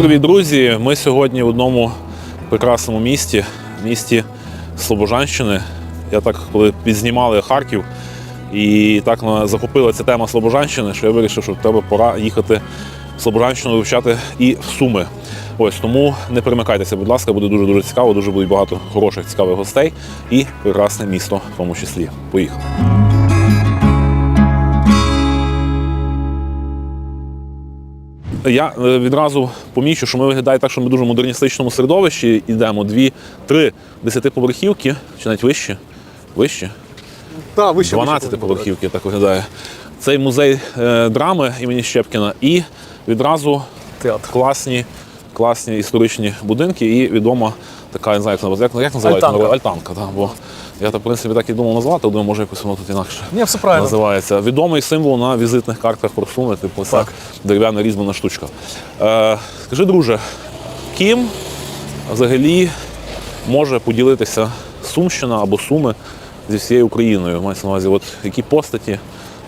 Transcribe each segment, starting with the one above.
Привіт, друзі! Ми сьогодні в одному прекрасному місті, місті Слобожанщини. Я так, коли підзнімали Харків, і так захопила ця тема Слобожанщини, що я вирішив, що треба пора їхати в Слобожанщину вивчати і в Суми. Ось тому не перемикайтеся, будь ласка, буде дуже дуже цікаво, дуже будуть багато хороших, цікавих гостей і прекрасне місто в тому числі. Поїхали. Я е, відразу помічу, що ми виглядає так, що ми в дуже модерністичному середовищі йдемо. Дві, три десятиповерхівки, чи навіть вище. Вище? Та, вище, 12 поверхівки так виглядає. Цей музей е, драми імені Щепкіна і відразу Театр. класні, класні історичні будинки і відома така, не знаю, як як, як називається? Альтанка. Альтанка так, бо я в принципі, так і думав назвати, думаю, може якось воно тут інакше Ні, все правильно. називається. Відомий символ на візитних картках Форсуми, типу ця дерев'яна різьблена штучка. Е, скажи, друже, ким взагалі може поділитися Сумщина або Суми зі всією Україною? Мається на увазі, от які постаті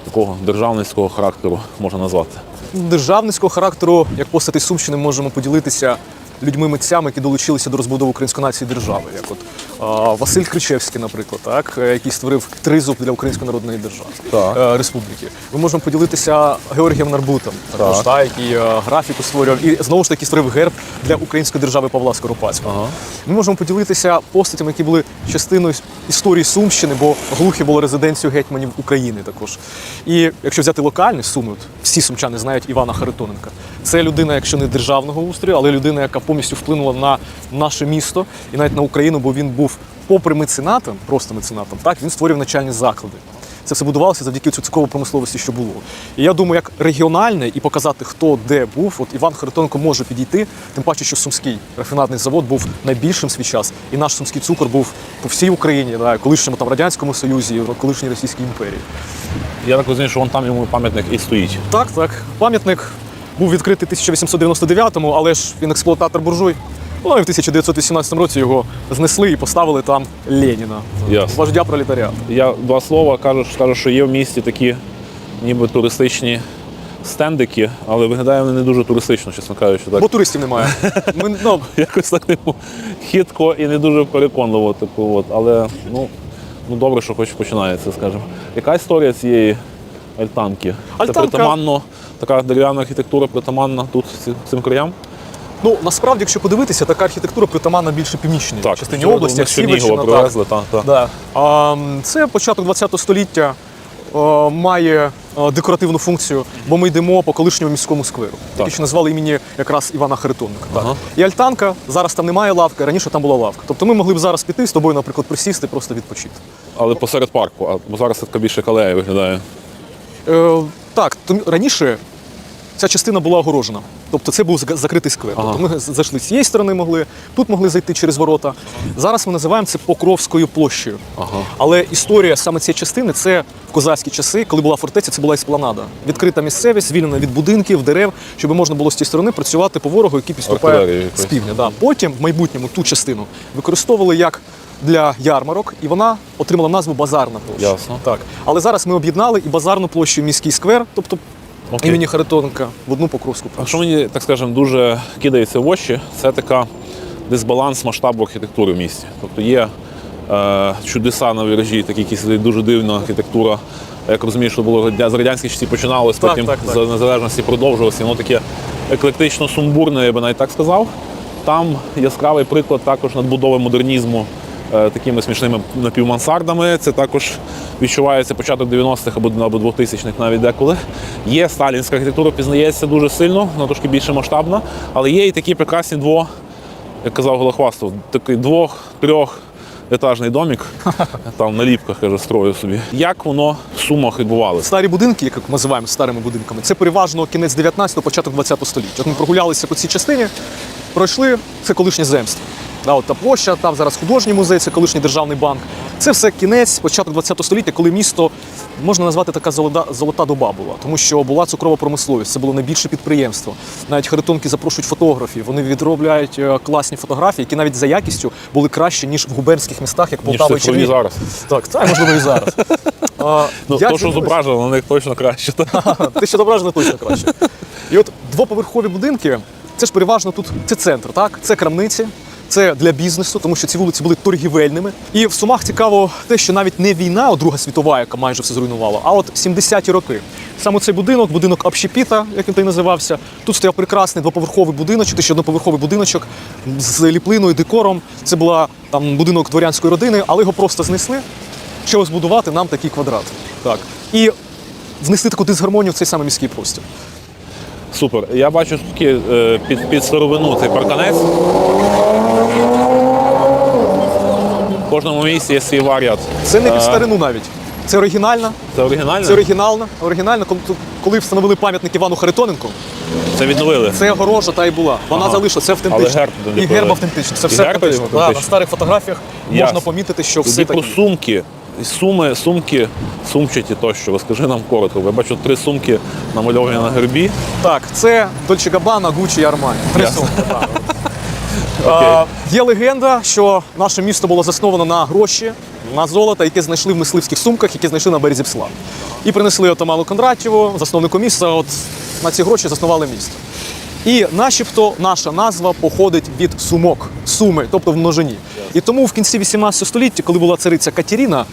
такого державницького характеру можна назвати? Державницького характеру, як постаті Сумщини, можемо поділитися людьми-митцями, які долучилися до розбудови української нації і держави. Як от а, Василь Кричевський, наприклад, так, е, який створив тризуб для Української народної держави Так. е, республіки. Ми можемо поділитися Георгієм Нарбутом, також, Так. так, який е, графіку створював і знову ж таки створив герб для української держави Павла Скоропадського. Ага. Ми можемо поділитися постатями, які були частиною історії Сумщини, бо Глухі було резиденцією гетьманів України також. І якщо взяти локальні суми, всі сумчани знають Івана Харитоненка. Це людина, якщо не державного устрою, але людина, яка повністю вплинула на наше місто і навіть на Україну, бо він був, попри меценатом, просто меценатом, так він створював навчальні заклади. Це все будувалося завдяки цю цукровій промисловості, що було. І я думаю, як регіональне і показати, хто де був, от Іван Харитоненко може підійти, тим паче, що Сумський рафінадний завод був найбільшим свій час, і наш сумський цукор був по всій Україні, да, колишньому там радянському союзі, колишній Російській імперії. Я так розумію, що вон там йому пам'ятник і стоїть. Так, так. Пам'ятник був відкритий в 1899-му, але ж він експлуататор буржуй. Ну і в 1918 році його знесли і поставили там Леніна, Ясно. вождя пролетаріату. Я два слова кажу, скажу, що є в місті такі ніби туристичні стендики, але виглядає вони не дуже туристично, чесно кажучи. Так. Бо туристів немає. Ми, ну, Якось так типу, хитко і не дуже переконливо. Типу, от. Але ну, ну добре, що хоч починається, скажімо. Яка історія цієї альтанки? Це притаманно, така дерев'яна архітектура притаманна тут цим краям? Ну насправді, якщо подивитися, така архітектура притаманна більше північній частині області, як Сіверщина. так. привезли, та, та. Да. А, це початок ХХ століття. Має декоративну функцію, бо ми йдемо по колишньому міському скверу, який ще назвали імені якраз Івана Харитонника. Ага. І альтанка, зараз там немає лавки, раніше там була лавка. Тобто ми могли б зараз піти з тобою, наприклад, присісти, просто відпочити. Але посеред парку, а бо зараз це така більше калея виглядає. Е, так, то раніше ця частина була огорожена. Тобто це був закритий сквер. Ага. Тобто ми зайшли з цієї сторони могли, тут могли зайти через ворота. Зараз ми називаємо це Покровською площею. Ага. Але історія саме цієї частини це в козацькі часи, коли була фортеця, це була еспланада. Відкрита місцевість, звільнена від будинків, дерев, щоб можна було з цієї сторони працювати по ворогу, який підступає з півдня. Да. Потім в майбутньому ту частину використовували як для ярмарок, і вона отримала назву Базарна площа. Ясно. Так. Але зараз ми об'єднали і базарну площу, і міський сквер, тобто Окей. імені Харитоненка в одну покровську А що мені, так скажемо, дуже кидається в очі, це така дисбаланс масштабу архітектури в місті. Тобто є е, чудеса на виражі, такі якісь дуже дивна архітектура. Як розумієш, що було з радянських часів починалось, Так, потім так, так. за незалежності продовжувалося. Воно таке еклектично сумбурне, я би навіть так сказав. Там яскравий приклад також надбудови модернізму такими смішними напівмансардами. Це також відчувається початок 90-х або, або 2000-х навіть деколи. Є сталінська архітектура, пізнається дуже сильно, вона трошки більше масштабна, але є і такі прекрасні дво, як казав Голохвастов, такий двох-трьох. Етажний домик, там на ліпках каже, строю собі. Як воно в сумах відбувалося? Старі будинки, як ми називаємо старими будинками, це переважно кінець 19-го, початок 20-го століття. От ми прогулялися по цій частині, пройшли, це колишнє земство. Да, от та площа, там зараз художній музей, це колишній державний банк. Це все кінець, початок 20 століття, коли місто можна назвати така золота, золота доба була, тому що була цукрова промисловість, це було найбільше підприємство. Навіть харитонки запрошують фотографів. Вони відробляють е, класні фотографії, які навіть за якістю були кращі ніж в губернських містах, як Полтава і Чернігів. зараз. Так, це можливо і зараз. А, Ну, то, що зображено, на них точно краще. Ти ще зображено точно краще. І от двоповерхові будинки Це ж переважно тут це центр, так? Це крамниці. Це для бізнесу, тому що ці вулиці були торгівельними. І в Сумах цікаво те, що навіть не війна, а Друга світова, яка майже все зруйнувала, а от 70-ті роки. Саме цей будинок, будинок общепіта, як він той називався. Тут стояв прекрасний двоповерховий будиночок, ще одноповерховий будиночок з ліплиною, декором. Це була там будинок дворянської родини, але його просто знесли, щоб збудувати нам такий квадрат. Так. І внести таку дисгармонію в цей самий міський простір. Супер. Я бачу таки е, під, під старовину цей парканець. В кожному місці є свій варіант. Це не під Е, старину навіть. Це оригінальна. Це оригінально? Це оригінальна. Оригінальна, коли- встановили пам'ятник Івану Харитоненку, Це відновили. це огорожа та й була. Вона Ага. залишила, це автентично. Але герб І герб автентичний. Це І все герб автентично. Да, на старих фотографіях можна помітити, що все про таке. Сумки. Суми, сумки, сумчаті тощо. Розкажи нам коротко. Я бачу три сумки намальовані на гербі. Так, це Дольче Габана, Гуччі і Армані. Три Ясно. сумки. так. А, Є легенда, що наше місто було засновано на гроші, на золото, яке знайшли в мисливських сумках, які знайшли на березі Псла. І принесли отаману Кондратєву, засновнику міста. От на ці гроші заснували місто. І начебто наша назва походить від сумок, суми, тобто в множині. І тому в кінці 18 століття, коли була цариця Катерина,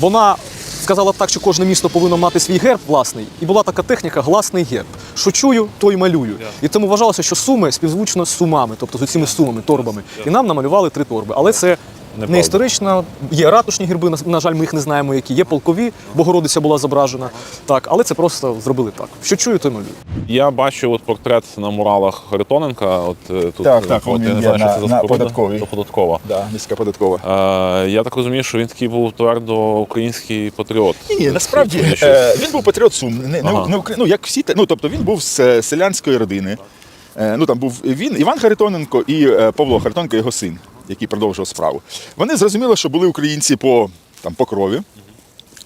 вона сказала так, що кожне місто повинно мати свій герб власний. І була така техніка гласний герб. Що чую, то й малюю. І тому вважалося, що суми співзвучно з сумами, тобто з цими сумами, торбами. І нам намалювали три торби. Але це Неправда. не історично. Є ратушні герби, на- на жаль, ми їх не знаємо, які є полкові, Богородиця була зображена. Так, але це просто зробили так. Що чую, то й малюю. Я бачив от портрет на муралах Харитоненка. От е, тут Так, е, так, от, він я не є знаю, що на- це за на споруда. податковій. Це податкова. Да, міська податкова. Е, я так розумію, що він такий був твердо український патріот. Ні, ні, насправді е, він був патріот Сум. Не, не, Ага. не Укра- ну, як всі, те- ну, тобто він був з е, селянської родини. Е, Ну, там був він, Іван Харитоненко і е, Павло Харитоненко, його син, який продовжував справу. Вони зрозуміли, що були українці по, там, по крові.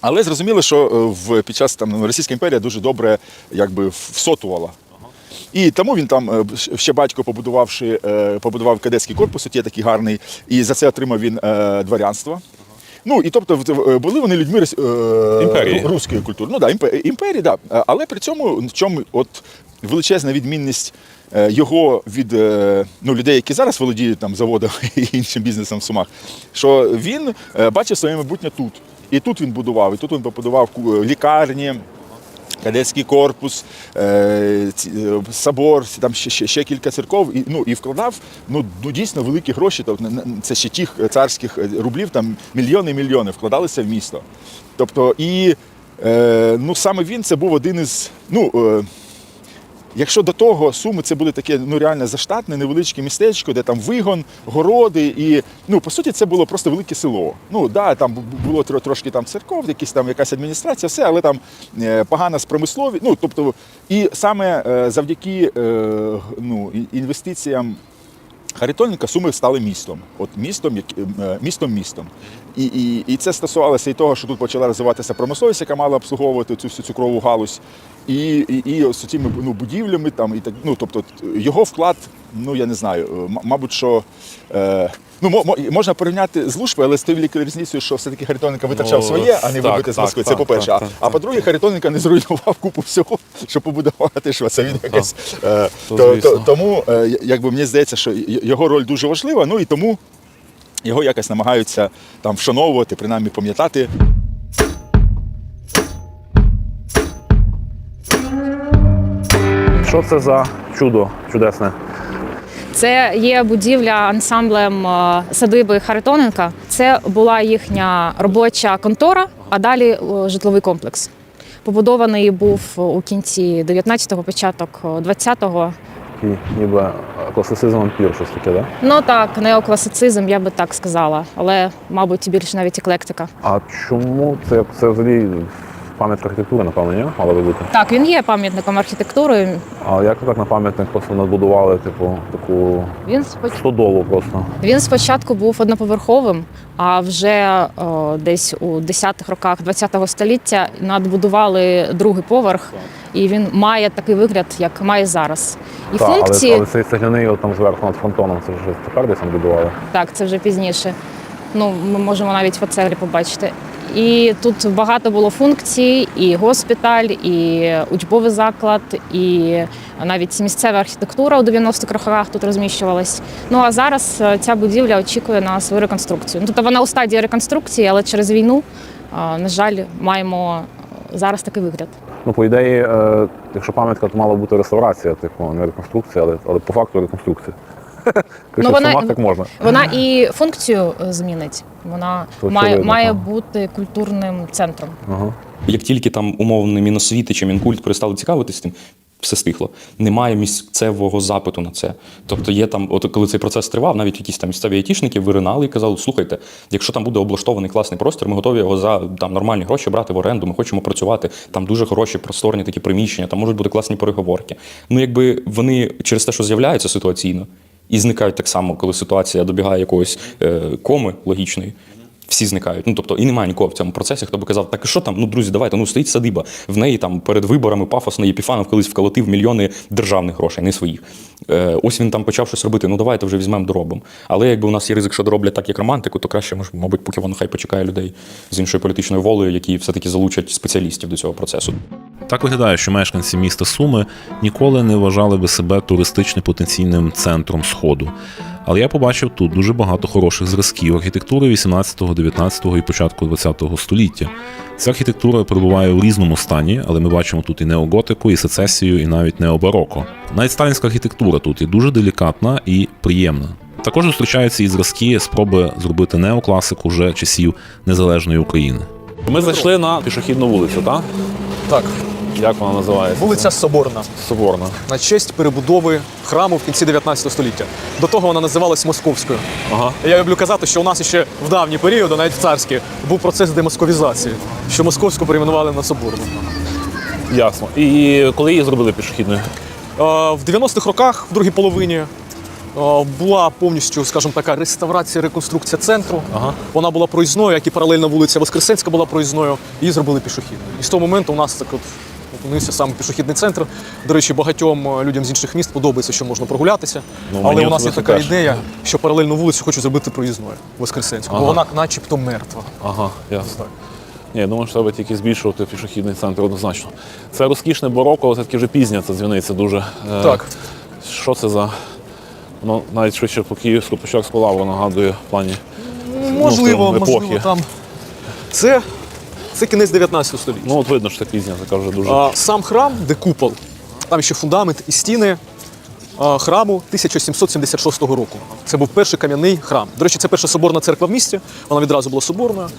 Але зрозуміли, що е, в, під час там Російська імперія дуже добре якби, всотувала. І тому він там е, ще батько, побудувавши, е, побудував кадетський корпус, от є такий гарний, і за це отримав він дворянство. Ну і тобто були вони людьми е, руської культури. Ну да, імпе- імперії, да. Але при цьому в чому от величезна відмінність його від е, ну, людей, які зараз володіють там заводом і іншим бізнесом в Сумах, що він е, бачив своє майбутнє тут. І тут він будував, і тут він побудував лікарні. Кадетський корпус, е, е, собор, там ще, ще, ще кілька церков, і, ну, і вкладав ну, ну, дійсно великі гроші. Тобто, це ще тих царських е, рублів, там мільйони і мільйони вкладалися в місто. Тобто, і е, ну, саме він це був один із. Ну, е, Якщо до того Суми це були таке ну реально заштатне, невеличке містечко, де там вигон, городи, і ну по суті це було просто велике село. Ну да, там бу- було трошки там церков, якісь там якась адміністрація, все, але там е, погана з промислові. Ну тобто, і саме е, завдяки е, ну, інвестиціям. Харитоненка Суми стали містом. От містом, як- е, містом містом. І, і, і це стосувалося і того, що тут почала розвиватися промисловість, яка мала обслуговувати цю всю цукрову галузь. І, і, і ось цими ну, будівлями, там, і так, ну, тобто його вклад, ну я не знаю, е, мабуть, що. Е, Ну, мо- мо- можна порівняти з Лушпою, але з великою різницею, що все-таки Харитоненка витрачав Ну, своє, а не так, вибити з так, Це по-перше. А- а по-друге, Харитоненка не зруйнував купу всього, щоб побудувати що це він якось. е, То то- Тому е, якби мені здається, що його роль дуже важлива, ну і тому його якось намагаються там вшановувати, принаймні пам'ятати. Що це за чудо чудесне? Це є будівля ансамблем е, садиби Харитоненка. Це була їхня робоча контора, а далі е, житловий комплекс. Побудований був у кінці 19-го, початок 20-го. Такий ніби класицизм ампір, щось таке, да? Ну так, неокласицизм, я би так сказала, але, мабуть, більш навіть еклектика. А чому це, це взагалі пам'ятка архітектури, напевно, ні? Мала би бути. Так, він є пам'ятником архітектури. А як так на пам'ятник просто надбудували, типу, таку Він споч... стодолу просто? Він спочатку був одноповерховим, а вже о, десь у 10-х роках 20-го століття надбудували другий поверх, і він має такий вигляд, як має зараз. І Так, функції але, але цей цегляний от там зверху над фронтоном, це вже тепер десь надбудували. так, це вже пізніше. Ну, ми можемо навіть в оцелі побачити. І тут багато було функцій: і госпіталь, і учбовий заклад, і навіть місцева архітектура у 90-х роках тут розміщувалась. Ну а зараз е, ця будівля очікує на свою реконструкцію. Ну, тобто вона у стадії реконструкції, але через війну, е, на жаль, маємо е, зараз такий вигляд. Ну, по ідеї, якщо пам'ятка, то мала бути реставрація, типу, не реконструкція, але, але по факту реконструкція. Ну, в вона- Сумах так можна. Вона і функцію е, змінить. Вона То має, очевидно, має так. бути культурним центром. Ага. Як тільки там умовний Міносвіти чи Мінкульт перестали цікавитись тим, все стихло. Немає місцевого запиту на це. Тобто є там, от коли цей процес тривав, навіть якісь там місцеві айтішники виринали і казали: слухайте, якщо там буде облаштований класний простір, ми готові його за там нормальні гроші брати в оренду. Ми хочемо працювати. Там дуже хороші просторні такі приміщення, там можуть бути класні переговорки. Ну, якби вони через те, що з'являються ситуаційно, і зникають так само, коли ситуація добігає якоїсь е, коми логічної. Всі зникають. Ну тобто, і немає нікого в цьому процесі, хто би казав, так і що там? Ну, друзі, давайте, ну стоїть садиба. В неї там перед виборами пафосно Єпіфанов колись вколотив мільйони державних грошей, не своїх. Е, ось він там почав щось робити. Ну давайте вже візьмемо доробимо. Але якби у нас є ризик, що дороблять так, як романтику, то краще, мабуть, поки воно хай почекає людей з іншою політичною волею, які все-таки залучать спеціалістів до цього процесу. Так виглядає, що мешканці міста Суми ніколи не вважали би себе туристично потенційним центром Сходу. Але я побачив тут дуже багато хороших зразків архітектури 18, 19 і початку 20 століття. Ця архітектура перебуває у різному стані, але ми бачимо тут і неоготику, і сецесію, і навіть необароко. Навіть сталінська архітектура тут є дуже делікатна і приємна. Також зустрічаються і зразки спроби зробити неокласику вже часів незалежної України. Ми зайшли на пішохідну вулицю, так? Так, Як вона називається? вулиця Соборна Соборна. на честь перебудови храму в кінці 19 століття. До того вона називалась Московською. Ага. Я люблю казати, що у нас ще в давні періоди, навіть в царські, був процес демосковізації, що московську перейменували на Соборну. Ясно. І коли її зробили пішохідною? Е, В 90-х роках, в другій половині, е, була повністю, скажімо така, реставрація, реконструкція центру. Ага. Вона була проїзною, як і паралельна вулиця Воскресенська була проїзною, її зробили пішохідною. І з того моменту у нас так от опинився саме пішохідний центр. До речі, багатьом е, людям з інших міст подобається, що можна прогулятися. Ну, Але у нас є така теж. ідея, що паралельну вулицю хочуть зробити проїзною Воскресенську, бо вона начебто мертва. Ага, ясно. Ні, я думаю, що треба тільки збільшувати пішохідний центр однозначно. Це розкішне бароко, але це таки вже пізня ця дзвіниця дуже. Е, Так. Що це за. Ну, навіть швидше по Київську Печерську лавру нагадує в плані. Можливо, ну, можливо, епохи. там. Це, це кінець 19 століття. Ну, от видно, що це пізня, така вже дуже. А, сам храм, де купол, там ще фундамент і стіни а, храму 1776 року. Це був перший кам'яний храм. До речі, це перша соборна церква в місті. Вона відразу була соборною.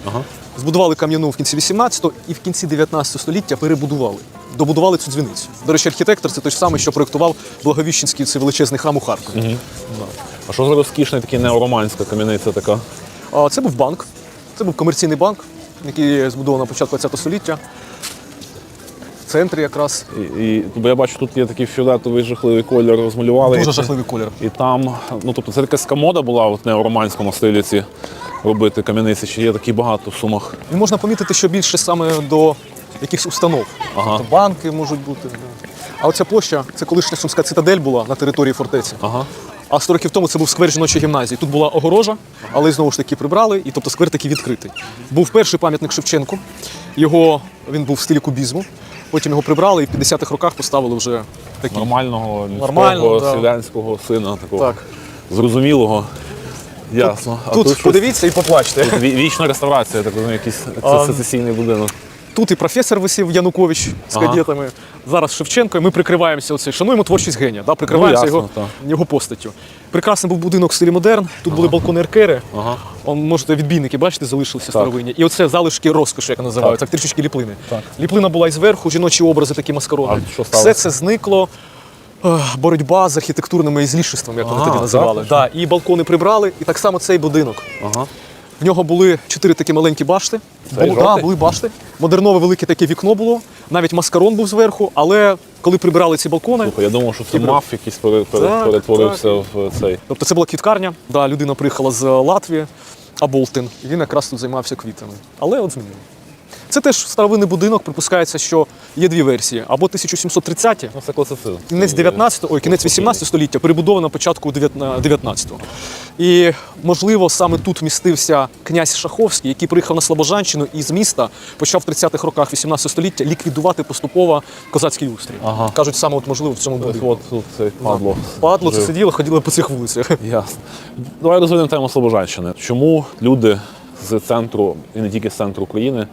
Збудували кам'яну в кінці 18-го і в кінці 19 століття перебудували. Добудували цю дзвіницю. До речі, архітектор це той самий, що проєктував Благовіщенський цей величезний храм у Харкові. А що за розкішний такий неороманська кам'яниця така? А, Це був банк. Це був комерційний банк, який збудований на початку ХХ століття. В центрі якраз І, і, бо я бачу, тут є такий фіолетовий жахливий колір, розмалювали. дуже жахливий колір. І там, ну тобто це якась мода була от в неороманському стилі ці робити кам'яниці, чи є такі багато в сумах. І можна помітити, що більше саме до якихось установ. Ага. Тобто банки можуть бути. А оця площа це колишня сумська цитадель була на території фортеці. Ага. А 100 років тому це був сквер жіночої гімназії. Тут була огорожа, але знову ж таки прибрали, і тобто сквер такий відкритий. Був перший пам'ятник Шевченку. Його він був в стилі кубізму. Потім його прибрали і в 50-х роках поставили вже такий. Нормального Нормально, да. селянського сина, такого Так. зрозумілого. Ясно. а Тут щось- подивіться і поплачте. тут ві- вічна реставрація, так розумію, якийсь А, сецесійний будинок. Тут і професор висів Янукович з Ага. кадетами. Зараз Шевченко, і ми прикриваємося оцей, шануємо творчість генія, да? прикриваємося Ну, ясно, його, так. його постаттю. Прекрасний був будинок в стилі модерн. Тут були балкони еркери. Ага. Он, можете відбійники, бачите, залишилися старовинні. І оце залишки розкоші, як називають, так. трішечки ліплини. Ліплина була і зверху, жіночі образи, такі маскарони. Все це зникло. Боротьба з архітектурними ізлішествами, як вони Ага, тоді називали. так? Да, і балкони прибрали, і так само цей будинок. Ага. В нього були чотири такі маленькі башти. Цей да, були башти. Модернове велике таке вікно було, навіть маскарон був зверху, але коли прибирали ці балкони, Слухай, я думав, що це маф якийсь пере- пере- Так, перетворився в цей. тобто це була квіткарня, да, людина приїхала з Латвії, Аболтин, він якраз тут займався квітами. Але от змінили. Це теж старовинний будинок. Припускається, що є дві версії: або 1730-ті, Ну, це класицизм. кінець 19 ой, кінець 18 століття, перебудовано на початку 19-го. І можливо саме тут вмістився князь Шаховський, який приїхав на Слобожанщину і з міста почав в 30-х роках 18 століття ліквідувати поступово козацький устрій. Ага. Кажуть, саме от можливо в цьому будинку. от тут це падло. Падло, це Жив. сиділо, ходили по цих вулицях. Ясно. Давай розвинемо тему Слобожанщини. Чому люди з центру, і не тільки з центру України,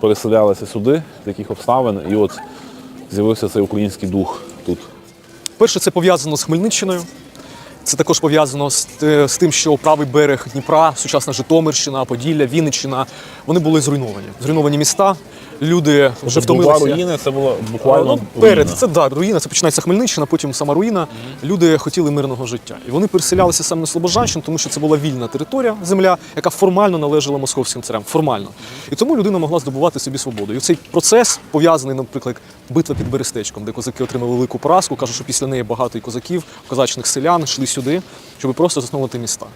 переселялися сюди, з яких обставин, і от з'явився цей український дух тут. Перше, це пов'язано з Хмельниччиною. Це також пов'язано з, е, з тим, що правий берег Дніпра, сучасна Житомирщина, Поділля, Вінниччина, вони були зруйновані. Зруйновані міста. Люди вже втомилися. Була руїни, це було буквально Ну, перед руїна. це да, руїна, це починається Хмельниччина, потім сама руїна. Люди хотіли мирного життя. І вони переселялися саме на Слобожанщину, тому що це була вільна територія, земля, яка формально належала московським царям. Формально. І тому людина могла здобувати собі свободу. І цей процес пов'язаний, наприклад, битва під Берестечком, де козаки отримали велику поразку. Кажуть, що після неї багато і козаків, козачних селян йшли сюди, щоб просто засновувати міста.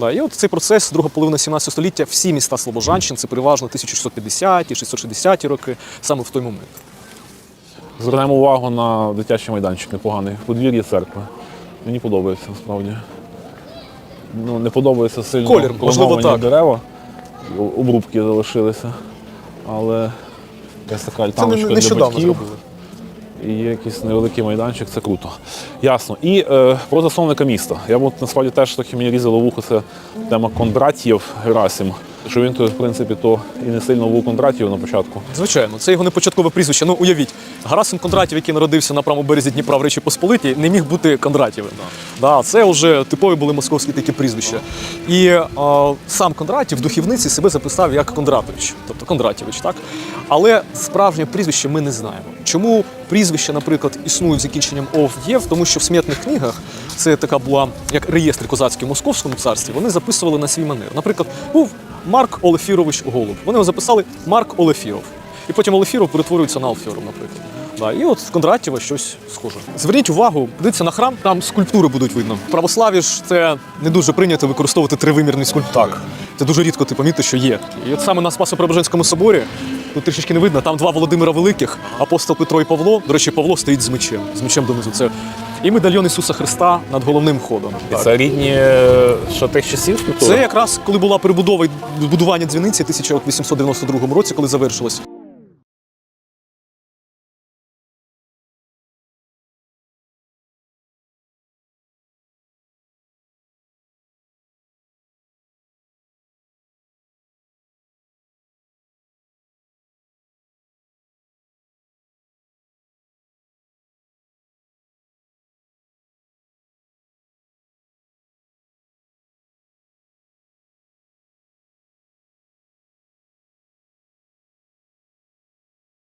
Да, і от цей процес, друга половина 17 століття, всі міста Слобожанщин, це переважно 1650-ті, 660-ті роки, саме в той момент. Звернемо увагу на дитячий майданчик непоганий. Подвір'я церкви. Мені подобається насправді. Ну, не подобається сильно Колір, можливо, так. дерева. Обрубки залишилися. Але якась така Це не- альтаночка для батьків. І є якийсь невеликий майданчик, це круто. Ясно. І е, про засновника міста. Я б насправді теж трохи мені різало вухо, це тема Кондратів Герасим. Що він то, в принципі, то і не сильно був Кондратів на початку. Звичайно, це його не початкове прізвище. Ну уявіть, Гарасим Кондратів, який народився на правому березі Дніпра в Речі Посполитій, не міг бути Кондратєвим. Да, це вже типові були московські такі прізвища. І е, сам Кондратів в духівниці себе записав як Кондратович, тобто Кондратєвич, так? Але справжнє прізвище ми не знаємо. Чому прізвища, наприклад, існують з закінченням ов єв, тому що в смітних книгах це така була як реєстр козацький в московському царстві. Вони записували на свій манер. Наприклад, був Марк Олефірович Голуб. Вони його записали Марк Олефіров. І потім Олефіров перетворюється на Алфіров, наприклад. Да, і от в Кондратєва щось схоже. Зверніть увагу, подивіться на храм, там скульптури будуть видно. В православі ж це не дуже прийнято використовувати тривимірні скульптури. Це дуже рідко ти помітиш, що є. І от саме на Спасо-Преображенському соборі, тут трішечки не видно, там два Володимира Великих, апостол Петро і Павло. До речі, Павло стоїть з мечем, з мечем донизу. Це і медальйон Ісуса Христа над головним ходом. І це рідні е, що тих часів? Це якраз коли була перебудова і будування дзвіниці в 1892 році, коли завершилось.